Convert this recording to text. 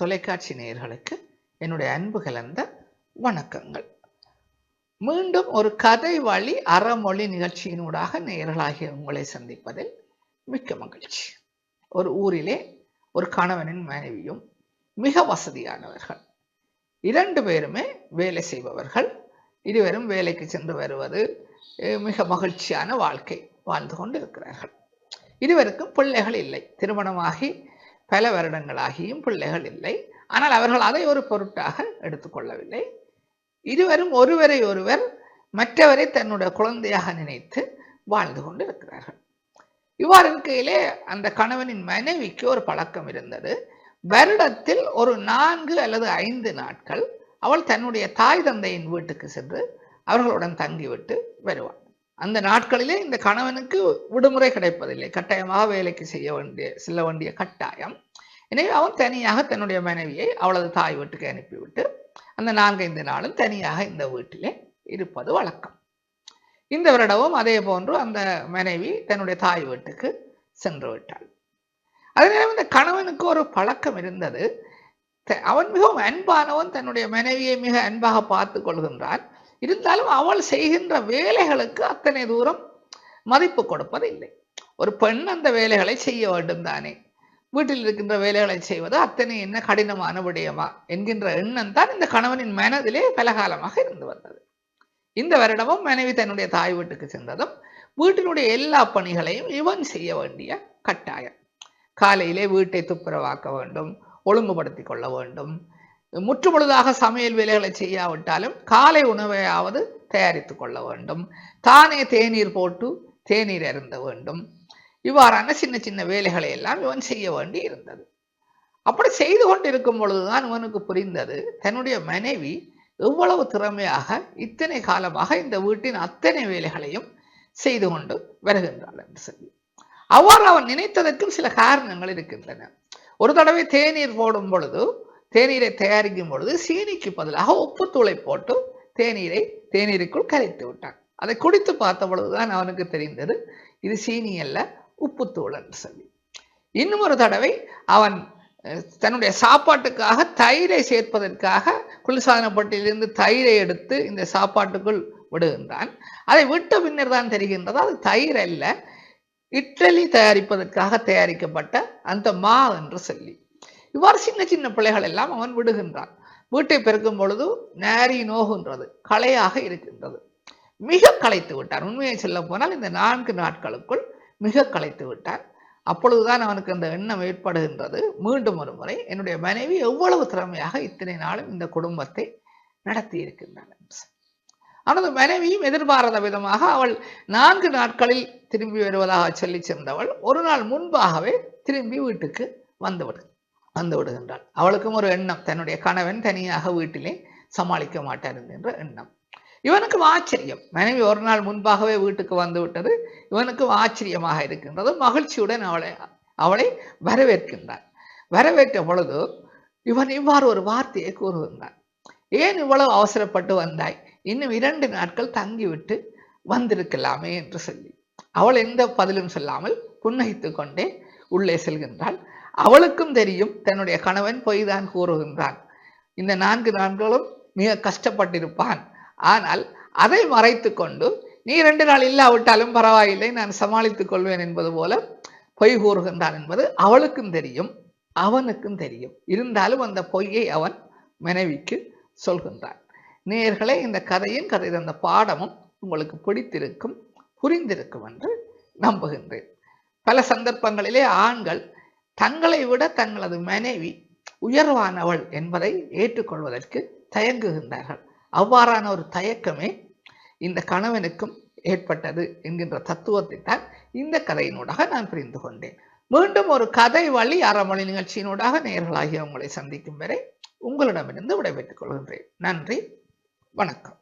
தொலைக்காட்சி நேயர்களுக்கு என்னுடைய அன்பு கலந்த வணக்கங்கள். மீண்டும் ஒரு கதை வழி அறமொழி நிகழ்ச்சியினூடாக நேயர்களாகிய உங்களை சந்திப்பதில் மிக்க மகிழ்ச்சி. ஒரு ஊரிலே ஒரு கணவனின் மனைவியும் மிக வசதியானவர்கள். இரண்டு பேருமே வேலை செய்பவர்கள். இருவரும் வேலைக்கு சென்று வருவது மிக மகிழ்ச்சியான வாழ்க்கை வாழ்ந்து கொண்டு இருக்கிறார்கள் இருவருக்கும் பிள்ளைகள் இல்லை. திருமணமாகி பல வருடங்களாகியும் பிள்ளைகள் இல்லை. ஆனால் அவர்கள் அதை ஒரு பொருட்டாக எடுத்துக்கொள்ளவில்லை இருவரும் ஒருவரை ஒருவர் மற்றவரை தன்னுடைய குழந்தையாக நினைத்து வாழ்ந்து கொண்டு இருக்கிறார்கள் இவ்வாறு இருக்கையிலே அந்த கணவனின் மனைவிக்கு ஒரு பழக்கம் இருந்தது. வருடத்தில் ஒரு நான்கு அல்லது ஐந்து நாட்கள் அவள் தன்னுடைய தாய் தந்தையின் வீட்டுக்கு சென்று அவர்களுடன் தங்கிவிட்டு வருவாள். அந்த நாட்களிலே இந்த கணவனுக்கு விடுமுறை கிடைப்பதில்லை. கட்டாயமாக வேலைக்கு செய்ய வேண்டிய செல்ல வேண்டிய கட்டாயம். எனவே அவன் தனியாக தன்னுடைய மனைவியை அவளது தாய் வீட்டுக்கு அனுப்பிவிட்டு அந்த நான்கைந்து நாளும் தனியாக இந்த வீட்டிலே இருப்பது வழக்கம். இந்த வருடமும் அதே போன்று அந்த மனைவி தன்னுடைய தாய் வீட்டுக்கு சென்று விட்டாள். அதே இந்த கணவனுக்கு ஒரு பழக்கம் இருந்தது. அவன் மிகவும் அன்பானவன் தன்னுடைய மனைவியை மிக அன்பாக பார்த்து கொள்கின்றான். இருந்தாலும் அவள் செய்கின்ற வேலைகளுக்கு அத்தனை தூரம் மதிப்பு கொடுப்பதில்லை. ஒரு பெண் அந்த வேலைகளை செய்ய வேண்டும் தானே. வீட்டில் இருக்கின்ற வேலைகளை செய்வது அத்தனை என்ன கடினமான விடயமா என்கின்ற எண்ணம் தான் இந்த கணவனின் மனதிலே பலகாலமாக இருந்து வந்தது. இந்த வருடமும் மனைவி தன்னுடைய தாய் வீட்டுக்கு சென்றதும் வீட்டினுடைய எல்லா பணிகளையும் இவன் செய்ய வேண்டிய கட்டாயம். காலையிலே வீட்டை துப்புரவாக்க வேண்டும் ஒழுங்குபடுத்திக் கொள்ள வேண்டும் முற்றுமுழுதாக சமையல் வேலைகளை செய்யாவிட்டாலும் காலை உணவையாவது தயாரித்துக் கொள்ள வேண்டும். தானே தேநீர் போட்டு தேநீர் அருந்த வேண்டும். இவ்வாறான சின்ன சின்ன வேலைகளை எல்லாம் இவன் செய்ய வேண்டி இருந்தது. அப்படி செய்து கொண்டிருக்கும் பொழுதுதான் இவனுக்கு புரிந்தது தன்னுடைய மனைவி எவ்வளவு திறமையாக இத்தனை காலமாக இந்த வீட்டின் அத்தனை வேலைகளையும் செய்து கொண்டு வருகின்றாள் என்று சொல்லி. அவ்வாறு அவன் நினைத்ததற்கும் சில காரணங்கள் இருக்கின்றன. ஒரு தடவை தேநீர் போடும் பொழுது தேநீரை தயாரிக்கும் பொழுது சீனிக்கு பதிலாக உப்புத்தூளை போட்டு தேநீரை தேநீருக்குள் கரைத்து விட்டான். அதை குடித்து பார்த்த பொழுதுதான் அவனுக்கு தெரிந்தது இது சீனி அல்ல உப்புத்தூள் என்று சொல்லி. இன்னும் ஒரு தடவை அவன் தன்னுடைய சாப்பாட்டுக்காக தயிரை சேர்ப்பதற்காக குளிர்சாதனப்பட்டியிலிருந்து தயிரை எடுத்து இந்த சாப்பாட்டுக்குள் விடுகின்றான். அதை விட்ட பின்னர் தான் தெரிகின்றது அது தயிர் அல்ல இட்லி தயாரிப்பதற்காக தயாரிக்கப்பட்ட அந்த மா என்று சொல்லி. இவ்வாறு சின்ன சின்ன பிள்ளைகள் எல்லாம் அவன் விடுகின்றான். வீட்டை பெருக்கும் பொழுது நேரி நோகுன்றது களையாக இருக்கின்றது. மிக களைத்து விட்டான். உண்மையை சொல்ல போனால் இந்த நான்கு நாட்களுக்குள் மிக களைத்து விட்டான். அப்பொழுதுதான் அவனுக்கு அந்த எண்ணம் ஏற்படுகின்றது. மீண்டும் ஒரு முறை என்னுடைய மனைவி எவ்வளவு திறமையாக இத்தனை நாளும் இந்த குடும்பத்தை நடத்தி இருக்கின்றன அவனது மனைவியும் எதிர்பாராத விதமாக அவள் நான்கு நாட்களில் திரும்பி வருவதாக சொல்லி சென்றவள் ஒரு நாள் முன்பாகவே திரும்பி வீட்டுக்கு வந்துவிடும் வந்து விடுகின்றாள். அவளுக்கும் ஒரு எண்ணம் தன்னுடைய கணவன் தனியாக வீட்டிலே சமாளிக்க மாட்டார் என்ற எண்ணம். இவனுக்கும் ஆச்சரியம். மனைவி ஒரு நாள் முன்பாகவே வீட்டுக்கு வந்து விட்டது. இவனுக்கும் ஆச்சரியமாக இருக்கின்றது. மகிழ்ச்சியுடன் அவளை அவளை வரவேற்கின்றான் வரவேற்ற பொழுது இவன் இவ்வாறு ஒரு வார்த்தையை கூறுகின்றான். ஏன் இவ்வளவு அவசரப்பட்டு வந்தாய்? இன்னும் இரண்டு நாட்கள் தங்கிவிட்டு வந்திருக்கலாமே என்று சொல்லி. அவள் எந்த பதிலும் சொல்லாமல் புன்னகித்து கொண்டே உள்ளே செல்கின்றாள். அவளுக்கும் தெரியும் தன்னுடைய கணவன் பொய் தான் கூறுகின்றான். இந்த நான்கு நாட்களும் மிக கஷ்டப்பட்டிருப்பான். ஆனால் அதை மறைத்து கொண்டு நீ ரெண்டு நாள் இல்லாவிட்டாலும் பரவாயில்லை நான் சமாளித்துக் கொள்வேன் என்பது போல பொய் கூறுகின்றான் என்பது அவளுக்கும் தெரியும் அவனுக்கும் தெரியும். இருந்தாலும் அந்த பொய்யை அவன் மனைவிக்கு சொல்கின்றான். நேர்களே இந்த கதையும் கதை அந்த பாடமும் உங்களுக்கு பிடித்திருக்கும் புரிந்திருக்கும் என்று நம்புகின்றேன். பல சந்தர்ப்பங்களிலே ஆண்கள் தங்களை விட தங்களது மனைவி உயர்வானவள் என்பதை ஏற்றுக்கொள்வதற்கு தயங்குகின்றார்கள். அவ்வாறான ஒரு தயக்கமே இந்த கணவனுக்கும் ஏற்பட்டது என்கின்ற தத்துவத்தை தான் இந்த கதையினூடாக நான் புரிந்து கொண்டேன். மீண்டும் ஒரு கதை வழி அறமொழி நிகழ்ச்சியினூடாக நேர்களாகிய உங்களை சந்திக்கும் வரை உங்களிடமிருந்து விடைபெற்றுக் கொள்கின்றேன். நன்றி வணக்கம்.